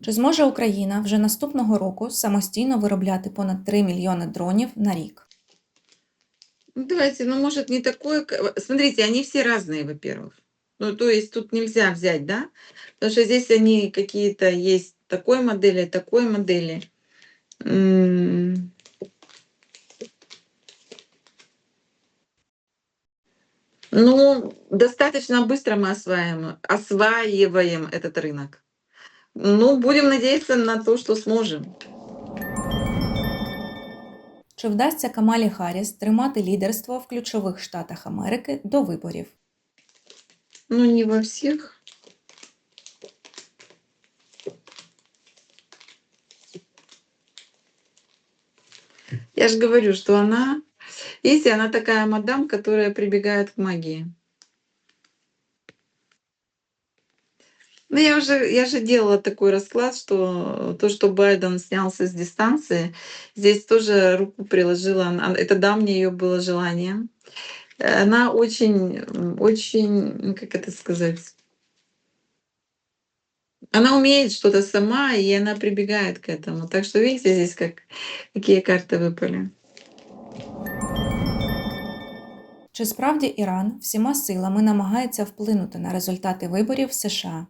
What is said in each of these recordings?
Чи зможе Україна вже наступного року самостійно виробляти понад 3 мільйони дронів на рік? Ну, давайте, ну, может, не такое... к- Смотрите, они все разные, во-первых. Ну, то есть тут нельзя взять, да? Потому что здесь они какие-то есть такой модели, такой модели. М. Ну, достаточно быстро мы осваиваем, осваиваем этот рынок. Ну, будем надеяться на то, что сможем. Чи вдасться Камалі Харріс тримати лідерство в ключових штатах Америки до виборів? Ну, не во всех. Я же говорю, что она, видите, она такая мадам, которая прибегает к магии. Ну, я уже, я же делала такой расклад, что то, что Байден снялся с дистанции, здесь тоже руку приложила. она- Это давнее ее было желание. Э, Она очень, м, очень, ну, как это сказать, она умеет что-то сама, и она прибегает к этому. Так что видите здесь, как, какие карты выпали. Чи справді Іран всіма силами намагається вплинути на результати виборів в США?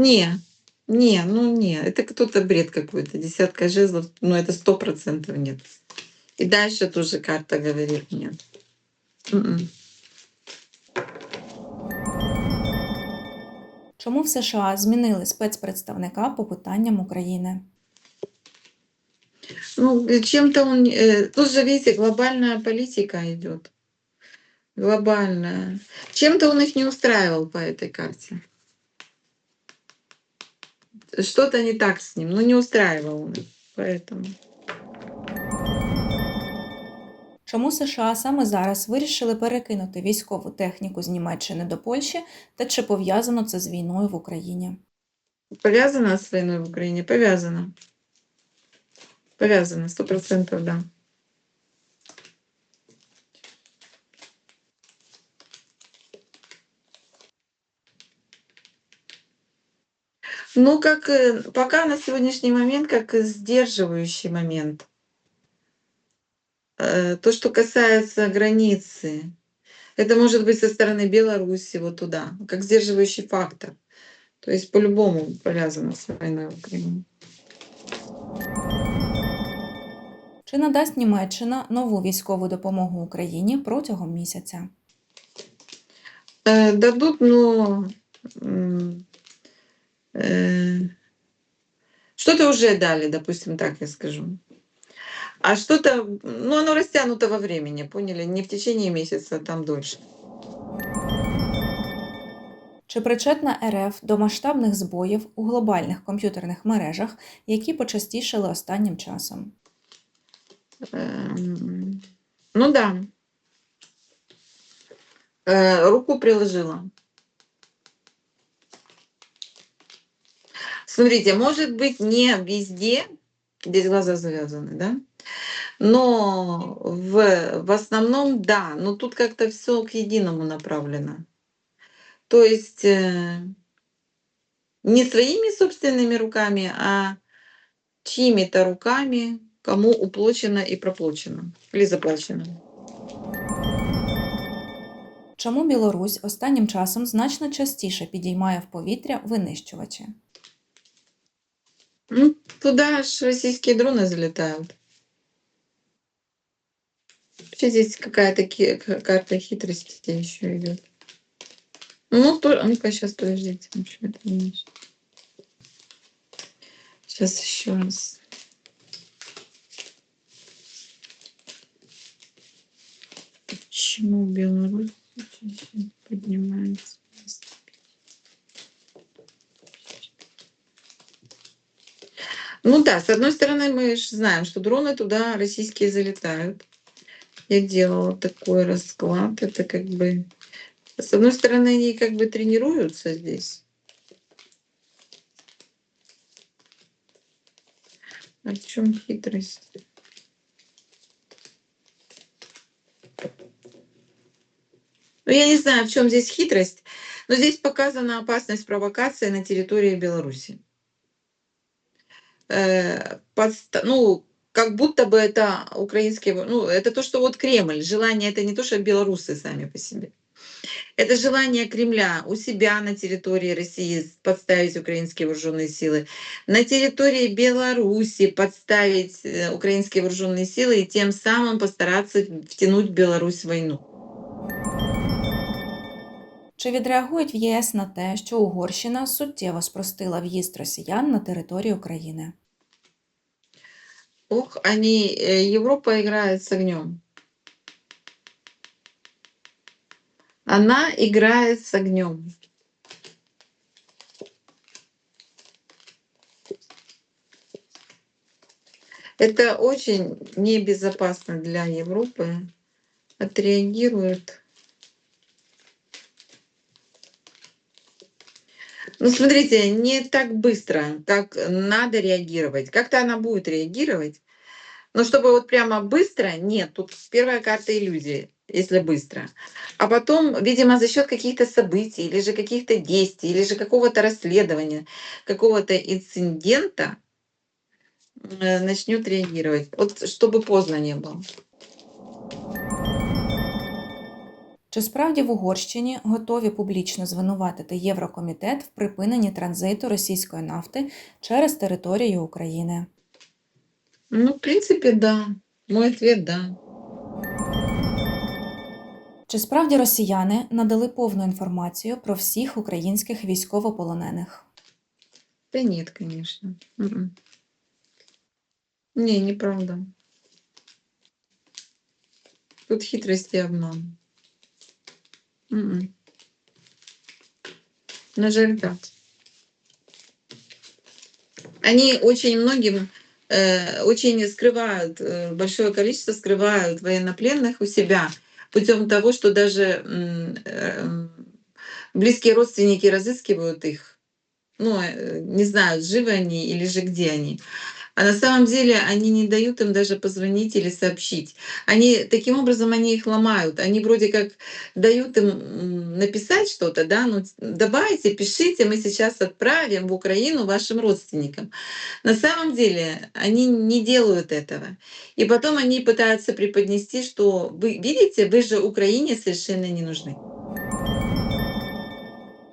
Не, не, ну не, это кто-то бред какой-то, десятка жезлов, ну это сто процентов нет. И дальше тоже карта говорит нет. М-м. Чому в США змінили спецпредставника по питанням України? Ну, чем-то он... э, Тут же, видите, глобальная политика идет. Глобальная. Чем-то он их не устраивал по этой карте. Что-то не так с ним. Ну, не устраивал он. Поэтому. Чому США саме зараз вирішили перекинути військову техніку з Німеччини до Польщі та чи пов'язано це з війною в Україні? Повязано з війною в Україні? Повязано. Повязано, сто так. да. Ну, как э, пока на сегодняшний момент, как сдерживающий момент. Э, То, что касается границы, это может быть со стороны Беларуси вот туда, как сдерживающий фактор. То есть по-любому повязано с войной в Украине. Чи надасть Німеччина нову військову допомогу Україні протягом місяця? Э, Дадут, но м, э, что-то уже дали, допустим, так я скажу. А что-то, ну, оно растянуто во времени, поняли? Не в течение месяца, а там дольше. Чи причетна РФ до масштабних збоїв у глобальних комп'ютерних мережах, які почастішали останнім часом? Эм, Ну да. Э, Руку приложила. Смотрите, может быть, не везде, здесь глаза завязаны, да? Но в, в основном, да, но тут как-то все к единому направлено. То есть э, не своими собственными руками, а чьими-то руками, кому уплочено и проплачено, или заплачено. Чому Білорусь останнім часом значно частіше підіймає в повітря винищувачі? Ну, туда ж российские дроны залетают. Вообще здесь какая-то к- карта хитрости еще идет. Ну, то, ну-ка, сейчас подождите. Сейчас еще раз. Почему Беларусь чаще поднимается? Ну да, с одной стороны, мы же знаем, что дроны туда российские залетают. Я делала такой расклад. Это как бы... С одной стороны, они как бы тренируются здесь. А в чем хитрость? Ну, я не знаю, в чем здесь хитрость. Но здесь показана опасность провокации на территории Беларуси. Э, подста- ну, как будто бы это украинские, ну, это то, что вот Кремль, желание, это не то, что белорусы сами по себе. Это желание Кремля у себя на территории России подставить украинские вооруженные силы, на территории Беларуси подставить э, украинские вооруженные силы и тем самым постараться втянуть Беларусь в войну. Чи відреагують в єС на те, що Угорщина суттєво спростила в'їзд росіян на територію України? Ох, они, э, Европа играет с огнем. Она играет с огнем. Это очень небезопасно для Европы. Отреагирует. Ну, смотрите, не так быстро, как надо реагировать. Как-то она будет реагировать. Но чтобы вот прямо быстро, нет, тут первая карта иллюзии, если быстро. А потом, видимо, за счет каких-то событий, или же каких-то действий, или же какого-то расследования, какого-то инцидента э, начнет реагировать. Вот чтобы поздно не было. Чи справді в Угорщині готові публічно звинуватити Єврокомітет в припиненні транзиту російської нафти через територію України? Ну, в принципе, да. Мой ответ да. Чи справді росіяни надали повну інформацію про всіх українських військовополонених? Нет, конечно. Мгм. Не, неправда. Тут хитрость и обман. Мгм. На жаль. Они очень многим э, очень скрывают, э, большое количество скрывают военнопленных у себя путем того, что даже э, близкие родственники разыскивают их. Ну, э, не знают, живы они или же где они. А на самом деле они не дают им даже позвонить или сообщить. Они таким образом они их ломают. Они вроде как дают им написать что-то, да, ну давайте, пишите, мы сейчас отправим в Украину вашим родственникам. На самом деле они не делают этого. И потом они пытаются преподнести, что вы видите, вы же Украине совершенно не нужны.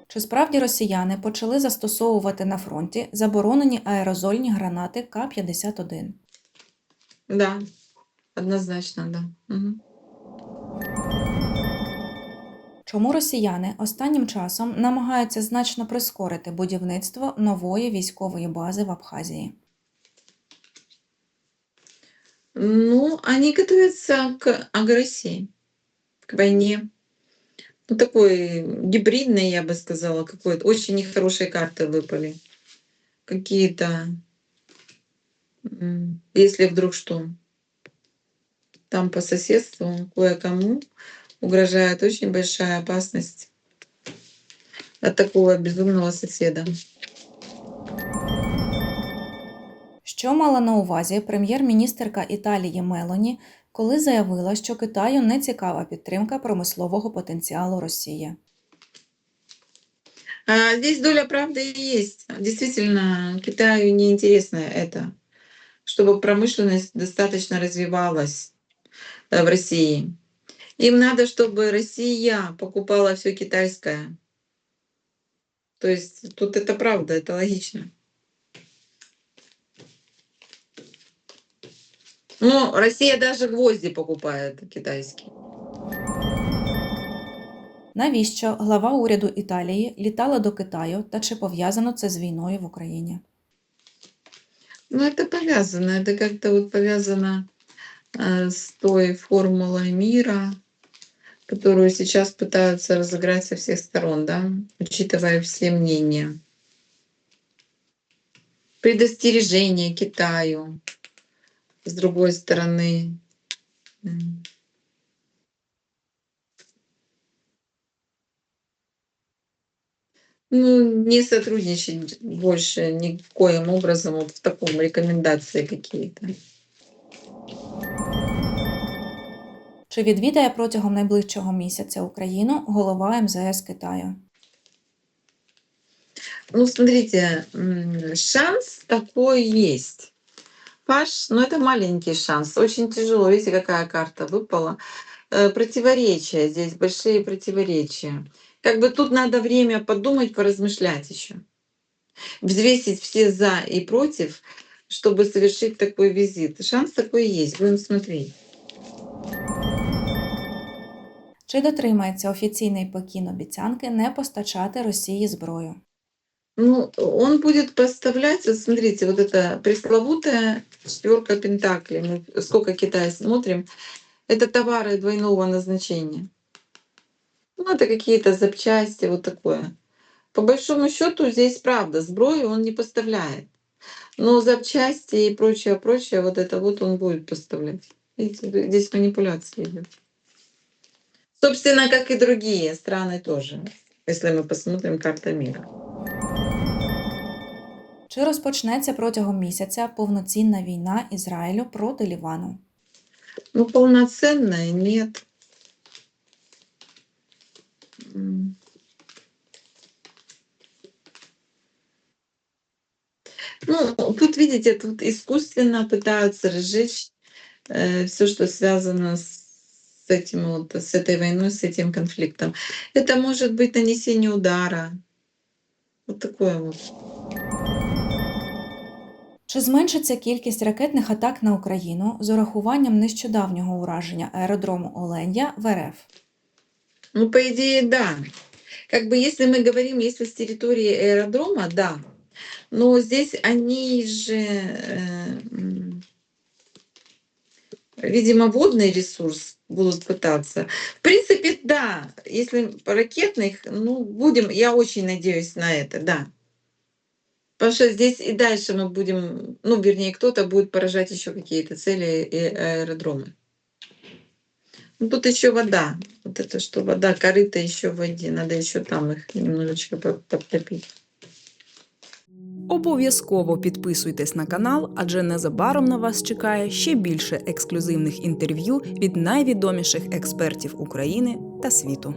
Чи справді росіяни почали застосовувати на фронті заборонені аерозольні гранати К-51? Да, однозначно, да. Мгм. Чому росіяни останнім часом намагаються значно прискорити будівництво нової військової бази в Абхазії? Ну, они готовятся к агрессии, к войне. Ну, такой гибридный, я бы сказала, какой-то. Очень нехорошие карты выпали. Какие-то, м, если вдруг что, там по соседству кое-кому угрожает очень большая опасность от такого безумного соседа. Що мала на увазі прем'єр-міністерка Італії Мелоні, коли заявила, що Китаю не цікава підтримка промислового потенціалу Росії? А здесь доля правды и есть. Действительно, Китаю неинтересно это, чтобы промышленность достаточно развивалась э, в России. Им надо, чтобы Россия покупала все китайское. То есть тут это правда, это логично. Ну, Россия даже гвозди покупает китайские. Навіщо глава уряду Італії літала до Китаю та чи пов'язано це з війною в Україні? Ну, это повязано, это как-то вот повязано э, с той формулой мира, которую сейчас пытаются разыграть со всех сторон, да, учитывая все мнения. Предостережение Китаю, с другой стороны. Ну, не сотрудничать больше никоим образом вот в таком рекомендации какие-то. Чи відвідає протягом найближчого місяця Україну голова МЗС Китаю? Ну, смотрите, шанс такой есть. Паш, ну это маленький шанс. Очень тяжело. Видите, какая карта выпала. Э, Противоречия здесь, большие противоречия. Как бы тут надо время подумать, поразмышлять еще. Взвесить все за и против, чтобы совершить такой визит. Шанс такой есть. Будем смотреть. Чи дотримається офіційний Пекін обіцянки не постачати Росії зброю? Ну, он будет поставлять, смотрите, вот эта пресловутая четверка пентаклей, мы сколько Китая смотрим, это товары двойного назначения. Ну, это какие-то запчасти, вот такое. По большому счету здесь правда, сброю он не поставляет. Но запчасти и прочее, прочее, вот это вот он будет поставлять. Видите, здесь манипуляция идет. Собственно, как и другие страны тоже, если мы посмотрим карта мира. Чи розпочнеться протягом місяця повноцінна війна Ізраїлю проти Лівану? Ну, полноценная нет. М. Ну, тут, видите, тут искусственно пытаются разжечь все, что связано с этим вот, с этой войной, с этим конфликтом. Это может быть нанесение удара. Вот такое вот. Чи зменшиться кількість ракетних атак на Україну з урахуванням нещодавнього ураження аеродрому Оленя в РФ? Ну, по идее, да. Как бы если мы говорим, если с территории аэродрома, да. Но здесь они же, э, м, видимо, водный ресурс будут пытаться. В принципе, да. Если по ракетных, ну, будем, я очень надеюсь на это, да. Потому что здесь и дальше мы будем, ну, вернее, кто-то будет поражать еще какие-то цели и аэродромы. Ну, тут еще вода. Вот это что вода, корыто еще в воде. Надо еще там их немножечко по- подтопить. Обов'язково підписуйтесь на канал, адже незабаром на вас чекає ще більше ексклюзивних інтерв'ю від найвідоміших експертів України та світу.